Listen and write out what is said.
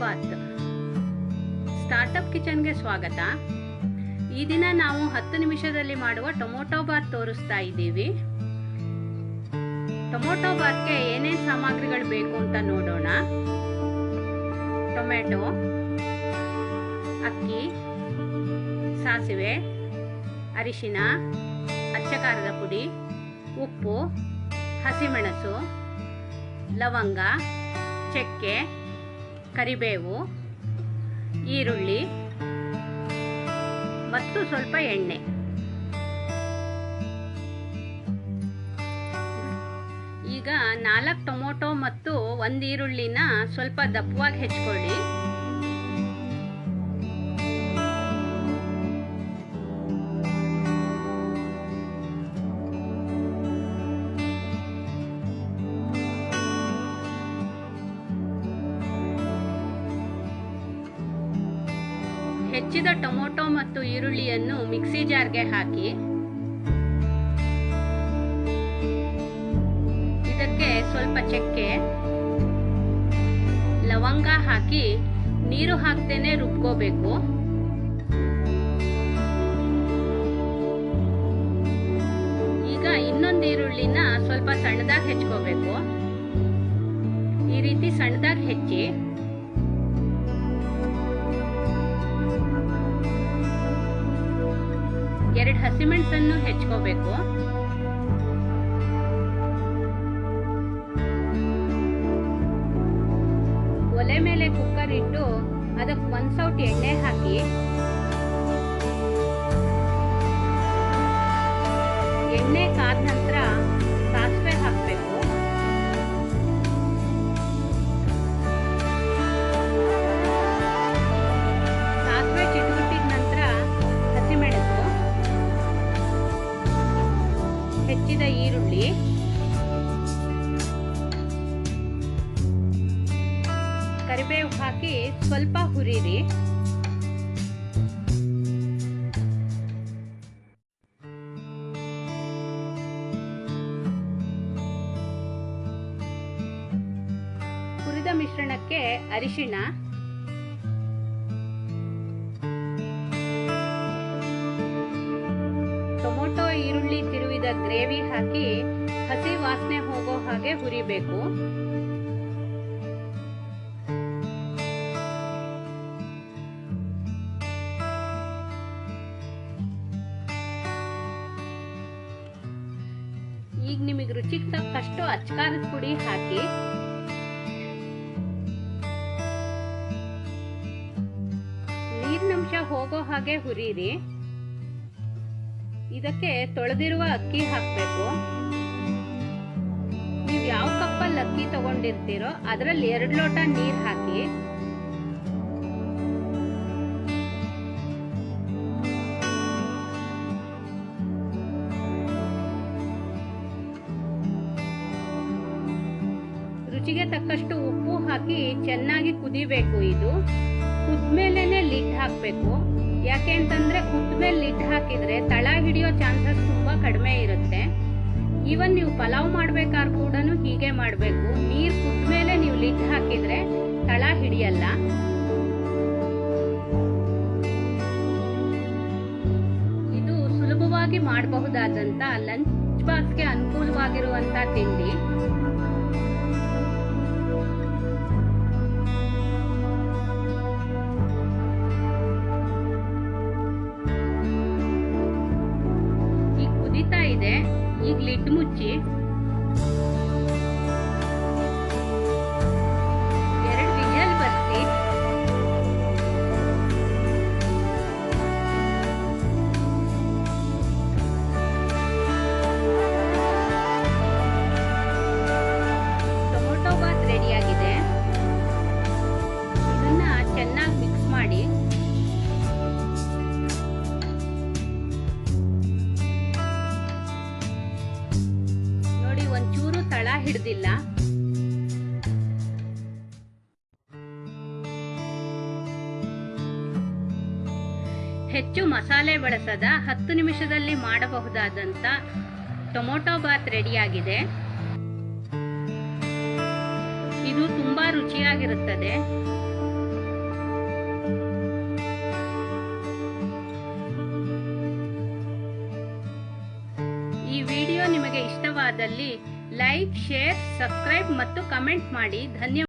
Baat. Startup ಕಿಚನ್ಗೆ ಸ್ವಾಗತ. ಈ ದಿನ ನಾವು ಹತ್ತು ನಿಮಿಷದಲ್ಲಿ ಮಾಡುವ ಟೊಮೊಟೊ ಬಾತ್ ತೋರಿಸ್ತಾ ಇದ್ದೀವಿ. ಟೊಮೊಟೊ ಬಾತ್ಗೆ ಏನೇನು ಸಾಮಗ್ರಿಗಳು ಬೇಕು ಅಂತ ನೋಡೋಣ. ಟೊಮೆಟೊ ಅಕ್ಕಿ, ಸಾಸಿವೆ, ಅರಿಶಿನ ಅಚ್ಚ ಖಾರದ ಪುಡಿ, ಉಪ್ಪು, ಹಸಿಮೆಣಸು, ಲವಂಗ, ಚಕ್ಕೆ ಕರಿಬೇವು ಈರುಳ್ಳಿ ಮತ್ತು ಸ್ವಲ್ಪ ಎಣ್ಣೆ. ಈಗ ನಾಲ್ಕು ಟೊಮೊಟೊ ಮತ್ತು ಒಂದು ಈರುಳ್ಳಿನ ಸ್ವಲ್ಪ ದಪ್ಪವಾಗಿ ಹೆಚ್ಕೊಳ್ಳಿ. ಹೆಚ್ಚಿದ ಟೊಮೊಟೊ ಮತ್ತು ಈರುಳ್ಳಿಯನ್ನು ಮಿಕ್ಸಿ ಜಾರ್ಗೆ ಹಾಕಿ, ಇದಕ್ಕೆ ಸ್ವಲ್ಪ ಚಕ್ಕೆ, ಲವಂಗ ಹಾಕಿ, ನೀರು ಹಾಕ್ತೇನೆ ರುಬ್ಕೋಬೇಕು. ಈಗ ಇನ್ನೊಂದು ಈರುಳ್ಳಿನ ಸ್ವಲ್ಪ ಸಣ್ಣದಾಗಿ ಹೆಚ್ಕೋಬೇಕು. ಈ ರೀತಿ ಸಣ್ಣದಾಗಿ ಹೆಚ್ಚಿ ಎರಡು ಹಸಿಮೆಣಸನ್ನು ಹೆಚ್ಕೋಬೇಕು. ಒಲೆ ಮೇಲೆ ಕುಕ್ಕರ್ ಇಟ್ಟು ಅದಕ್ಕೆ ಒಂದು ಸೌಟ್ ಎಣ್ಣೆ ಹಾಕಿ. ಎಣ್ಣೆ ಕಾದ ನಂತರ ಹೆಚ್ಚಿದ ಈರುಳ್ಳಿ. ಕರಿಬೇವು ಹಾಕಿ ಸ್ವಲ್ಪ ಹುರಿರಿ ಹುರಿದ ಮಿಶ್ರಣಕ್ಕೆ ಅರಿಶಿಣ. ತಿರುವಿದ ಗ್ರೇವಿ ಹಾಕಿ ಹಸಿ ವಾಸನೆ ಹೋಗೋ ಹಾಗೆ ಹುರಿಬೇಕು. ಈಗ ನಿಮಗೆ ರುಚಿಗೆ ತಕ್ಕಷ್ಟು ಅಚ್ಕಾರದ ಪುಡಿ ಹಾಕಿ. ನೀರಿನಂಶ ಹೋಗೋ ಹಾಗೆ ಹುರಿರಿ. ಇದಕ್ಕೆ ತೊಳೆದಿರುವ ಅಕ್ಕಿ ಹಾಕಬೇಕು. ನೀವು ಯಾವ ಕಪ್ಪಲ್ಲಿ ಅಕ್ಕಿ ತಗೊಂಡಿರ್ತೀರೋ ಅದರಲ್ಲಿ ಎರಡು ಲೋಟ ನೀರು ಹಾಕಿ. ರುಚಿಗೆ ತಕ್ಕಷ್ಟು ಉಪ್ಪು ಹಾಕಿ ಚೆನ್ನಾಗಿ ಕುದಿಬೇಕು ಇದು. ಕುದ್ಮೇಲೆ ಲಿಟ್ ಹಾಕಬೇಕು. ಯಾಕೆ ಅಂತಂದ್ರೆ ಕುದ್ಮೇಲೆ ಲಿಡ್ ಹಾಕಿದ್ರೆ ತಳ ಹಿಡಿಯೋ ಚಾನ್ಸಸ್ ತುಂಬಾ ಕಡಿಮೆ ಇರುತ್ತೆ. ಈವನ್ ನೀವು ಪಲಾವ್ ಮಾಡ್ಬೇಕಾದ್ರೆ ಕೂಡ ಹೀಗೆ ಮಾಡಬೇಕು. ನೀರು ಕುದ್ಮೇಲೆ ನೀವು ಲಿಡ್ ಹಾಕಿದ್ರೆ ತಳ ಹಿಡಿಯಲ್ಲ. ಇದು ಸುಲಭವಾಗಿ ಮಾಡಬಹುದಾದಂತ ಲಂಚ್ ಬಾಕ್ಸ್ಗೆ ಅನುಕೂಲವಾಗಿರುವಂತ ತಿಂಡಿ. ಇದೆ ಈಗ ಲಿಡ್ ಮುಚ್ಚಿ ಹಿಡಿದಿಲ್ಲ. ಹೆಚ್ಚು ಮಸಾಲೆ ಬಳಸದ ಹತ್ತು ನಿಮಿಷದಲ್ಲಿ ಮಾಡಬಹುದಾದಂಥ ಟೊಮೊಟೊ ಬಾತ್ ರೆಡಿಯಾಗಿದೆ. ಇದು ತುಂಬಾ ರುಚಿಯಾಗಿರುತ್ತದೆ. ಈ ವಿಡಿಯೋ ನಿಮಗೆ ಇಷ್ಟವಾದಲ್ಲಿ ಲೈಕ್ ಶೇರ್ ಸಬ್ಸ್ಕ್ರೈಬ್ ಮತ್ತು ಕಮೆಂಟ್ ಮಾಡಿ. ಧನ್ಯವಾದ.